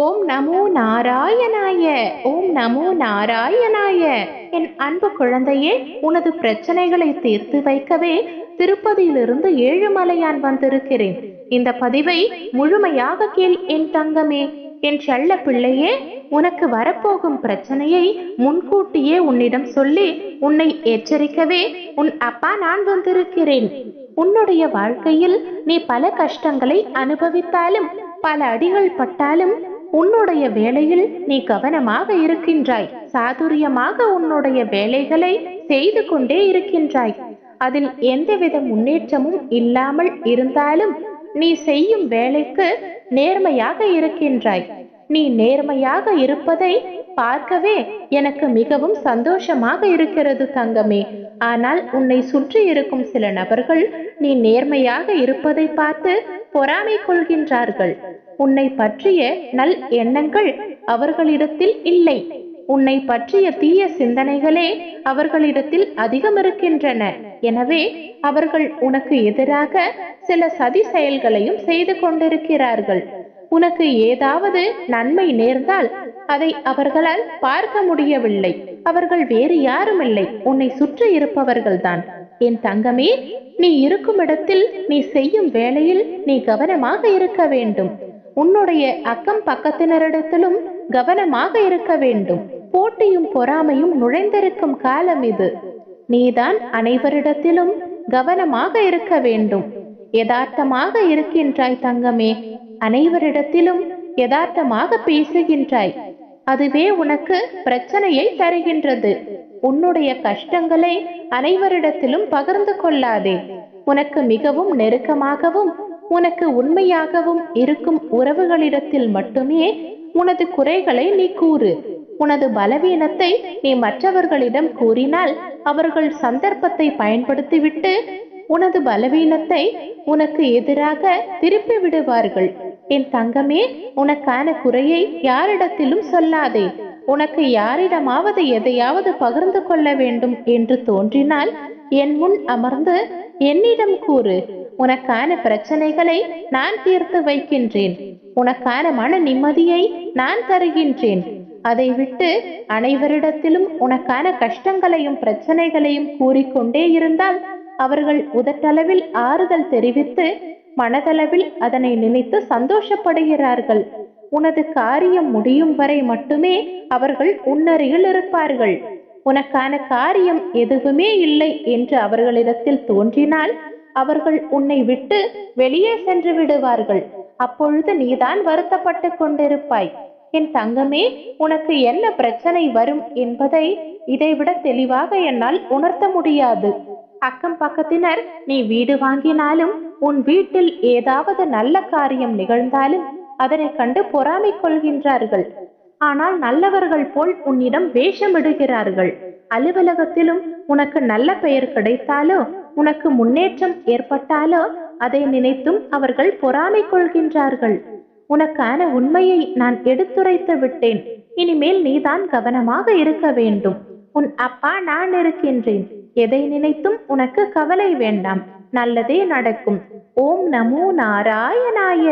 ஓம் நமோ நாராயணாய. ஓம் நமோ நாராயணாய. என் அன்பு குழந்தையே உனது பிரச்சனைகளை தீர்த்து வைக்கவே திருப்பதியிலிருந்து ஏழுமலையான் வந்திருக்கிறேன். இந்த பதிவை முழுமையாக கேள் என் தங்கமே. என் செல்ல பிள்ளையே உனக்கு வரப்போகும் பிரச்சனையை முன்கூட்டியே உன்னிடம் சொல்லி உன்னை எச்சரிக்கவே உன் அப்பா நான் வந்திருக்கிறேன். உன்னுடைய வாழ்க்கையில் நீ பல கஷ்டங்களை அனுபவித்தாலும் பல அடிகள் பட்டாலும் உன்னுடைய வேலையில் நீ கவனமாக இருக்கின்றாய். சாதுரியமாக உன்னுடைய வேலைகளை செய்து கொண்டே இருக்கின்றாய். அதில் எந்தவித முன்னேற்றமும் இல்லாமல் இருந்தாலும் நீ செய்யும் வேலைக்கு நேர்மையாக இருக்கின்றாய். நீ நேர்மையாக இருப்பதை பார்க்கவே எனக்கு மிகவும் சந்தோஷமாக இருக்கிறது தங்கமே. ஆனால் உன்னை சுற்றி இருக்கும் சில நபர்கள் நீ நேர்மையாக இருப்பதை பார்த்து பொறாமை கொள்கின்றார்கள். உன்னை பற்றிய நல் எண்ணங்கள் அவர்களிடத்தில் இல்லை. உன்னை பற்றிய தீய சிந்தனைகளே அவர்களிடத்தில் அதிகம் இருக்கின்றன. எனவே அவர்கள் உனக்கு எதிராக சில சதி செயல்களையும் செய்து கொண்டிருக்கிறார்கள். உனக்கு ஏதாவது நன்மை நேர்ந்தால் அதை அவர்களால் பார்க்க முடியவில்லை. அவர்கள் வேறு யாரும் இல்லை உன்னை சுற்றி இருப்பவர்கள்தான். என் தங்கமே நீ இருக்கும் இடத்தில் நீ செய்யும் வேளையில் நீ கவனமாக இருக்க வேண்டும். உன்னுடைய அக்கம் பக்கத்தினரிடத்திலும் கவனமாக இருக்க வேண்டும். போட்டியும் பொறாமையும் நுழைந்திருக்கும் காலம் இது. நீதான் அனைவரிடத்திலும் கவனமாக இருக்க வேண்டும். யதார்த்தமாக இருக்கின்றாய் தங்கமே அனைவரிடத்திலும் யதார்த்தமாக பேசுகின்றாய். அதுவே உனக்கு பிரச்சனையை தருகின்றது. உன்னுடைய கஷ்டங்களை அனைவரிடத்திலும் பகிர்ந்து கொள்ளாதே. உனக்கு மிகவும் நெருக்கமாகவும் உனக்கு உண்மையாகவும் இருக்கும் உறவுகளிடத்தில் மட்டுமே உனது குறைகளை நீ கூறு. உனது பலவீனத்தை நீ மற்றவர்களிடம் கூறினால் அவர்கள் சந்தர்ப்பத்தை பயன்படுத்திவிட்டு உனது பலவீனத்தை உனக்கு எதிராக திருப்பி விடுவார்கள். என் தங்கமே உனக்கான குறையை யாரிடத்திலும் சொல்லாதே. உனக்கு யாரிடமாவது எதையாவது பகிர்ந்து கொள்ள வேண்டும் என்று தோன்றினால் என் முன் அமர்ந்து என்னிடம் கூறு. உனக்கான பிரச்சனைகளை நான் தீர்த்து வைக்கின்றேன். உனக்கான மன நிம்மதியை நான் தருகின்றேன். அதை விட்டு அனைவரிடத்திலும் உனக்கான கஷ்டங்களையும் பிரச்சனைகளையும் கூறிக்கொண்டே இருந்தால் அவர்கள் உதட்டளவில் ஆறுதல் தெரிவித்து மனதளவில் அதனை நினைத்து சந்தோஷப்படுகிறார்கள். உனது காரியம் முடியும் வரை மட்டுமே அவர்கள் உன்னருகில் இருப்பார்கள். உனக்கான காரியம் எதுவுமே இல்லை என்று அவர்களிடத்தில் தோன்றினால் அவர்கள் உன்னை விட்டு வெளியே சென்று விடுவார்கள். அப்பொழுது நீதான் வருத்தப்பட்டு கொண்டிருப்பாய். என் தங்கமே உனக்கு என்ன பிரச்சனை வரும் என்பதை இதைவிட தெளிவாக என்னால் உணர்த்த முடியாது. அக்கம் பக்கத்தினர் நீ வீடு வாங்கினாலும் உன் வீட்டில் ஏதாவது நல்ல காரியம் நிகழ்ந்தாலும் அதனை கண்டு பொறாமை கொள்கின்றார்கள். ஆனால் நல்லவர்கள் போல் உன்னிடம் வேஷமிடுகிறார்கள். அலுவலகத்திலும் உனக்கு நல்ல பெயர் கிடைத்தாலோ உனக்கு முன்னேற்றம் ஏற்பட்டாலோ அதை நினைத்தும் அவர்கள் பொறாமை கொள்கின்றார்கள். உனக்கான உண்மையை நான் எடுத்துரைத்து விட்டேன். இனிமேல் நீதான் கவனமாக இருக்க வேண்டும். உன் அப்பா நான் இருக்கின்றேன். எதை நினைத்தும் உனக்கு கவலை வேண்டாம். நல்லதே நடக்கும். ஓம் நமோ நாராயணாய.